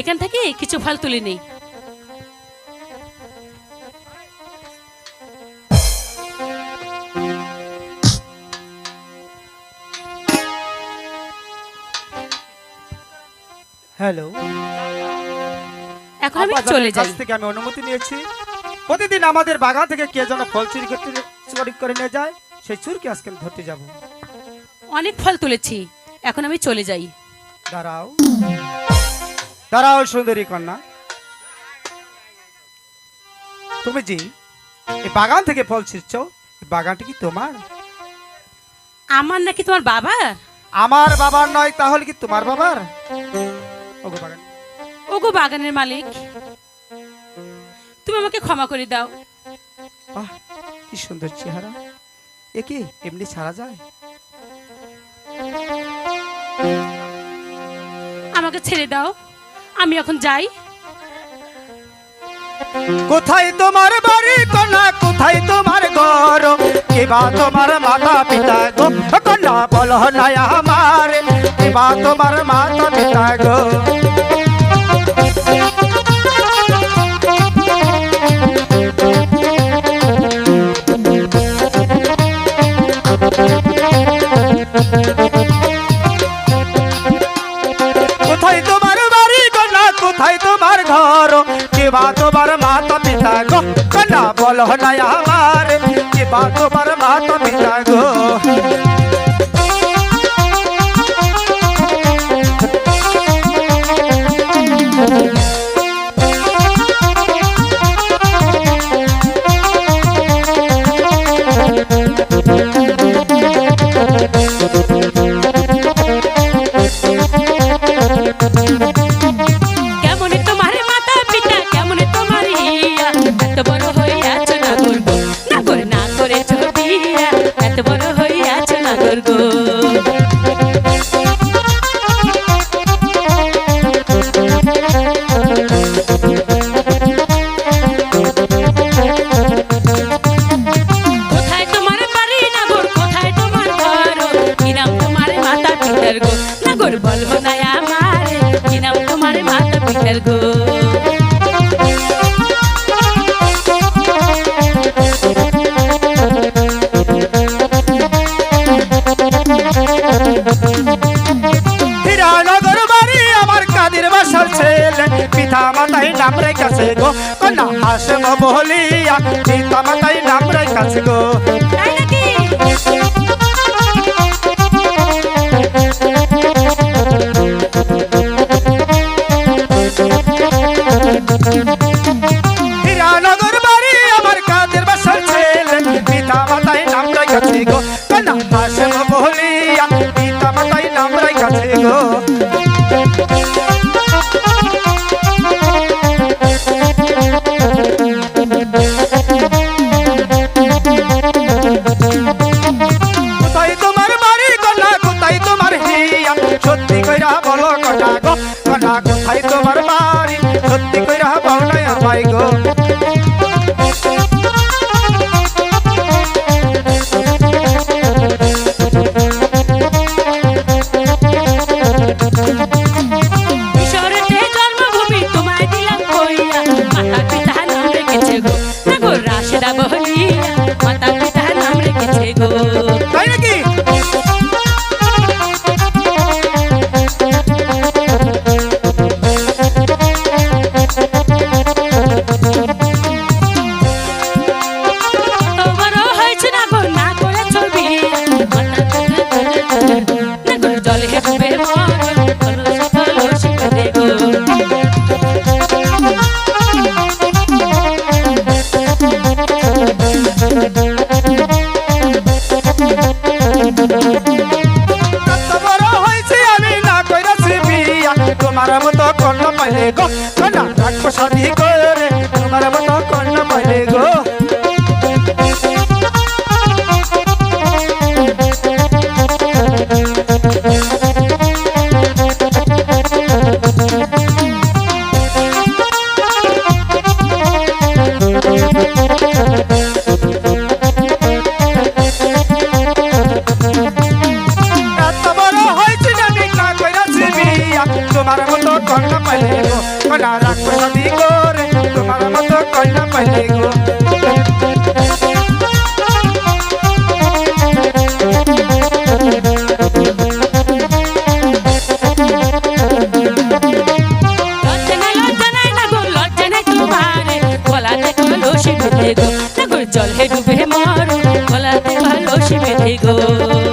এখান থেকে কিছু ফল তুলে নেই। হ্যালো এখন আমি চলে যাই। থেকে আমি অনুমতি নিয়েছি। প্রতিদিন আমাদের বাগান থেকে কে যেন ফল চুরি করতে চুরি করে নিয়ে যায় সেই চুরকে আজকে আমি ধরতে যাব। অনেক ফল তুলেছি। এখন আমি চলে যাই। দাঁড়াও। দাঁড়াও সুন্দরী কন্যা। তুমি জি এই বাগান থেকে ফল ছিঁড়ছ এই বাগানটি কি তোমার? আমার নাকি তোমার বাবার? আমার বাবার নয় তাহলে কি তোমার বাবার? ওগো বাগান। ওগো বাগানের মালিক তুমি আমাকে ক্ষমা করে দাও। বাহ কি সুন্দর চেহারা। এ কি এমনি ছাড়া যায়? আমাকে ছেড়ে দাও। আমি এখন যাই। কোথায় তোমার বাড়ি কন্যা? কোথায় তোমার ঘর? কিবা তোমার মাতা পিতা গো? কন্যা বলো না আমার কিবা তোমার মাতা পিতা গো? তোমার মাতা পিতা গো। কন্যা বলো না আমার। কিবা তোমার মাতা পিতা গো? গো। হীরানগর বাড়ি আমার কাদের বাসার ছেলে, পিতা মাতাই নাম রেখেছে গো। কন্যা হাসম বলিয়া পিতা মাতাই নাম রেখেছে গো। সত্যি কইরা বলো কন্যা গো। গো কন্যা রাখব সাদি করে গো। না গো জলে ডুবে মরো গলাতে কলসি বেঁধে গো।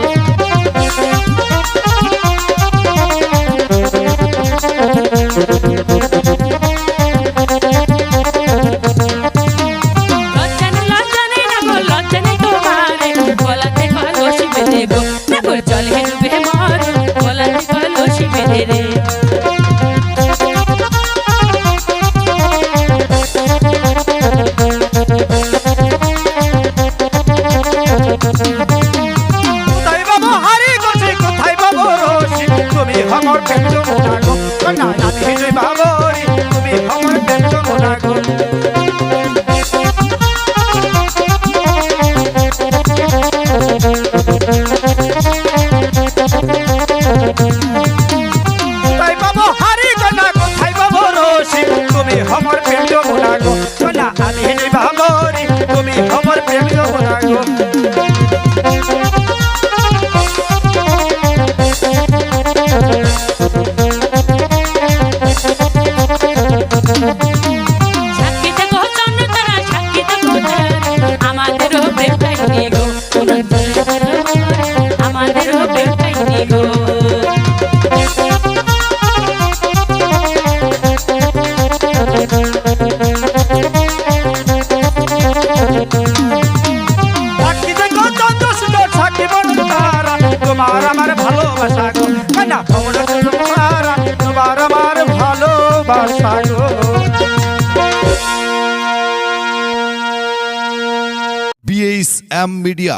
আমার প্রেম যমুনা গো কন্যা আমি হিজে তুমি আমার প্রেম যমুনা আমাদেরও প্রেম কাহিনী গো সাক্ষী দেখো চন্দ্র সুন্দর সাক্ষী বড় তারা তোমার B H M media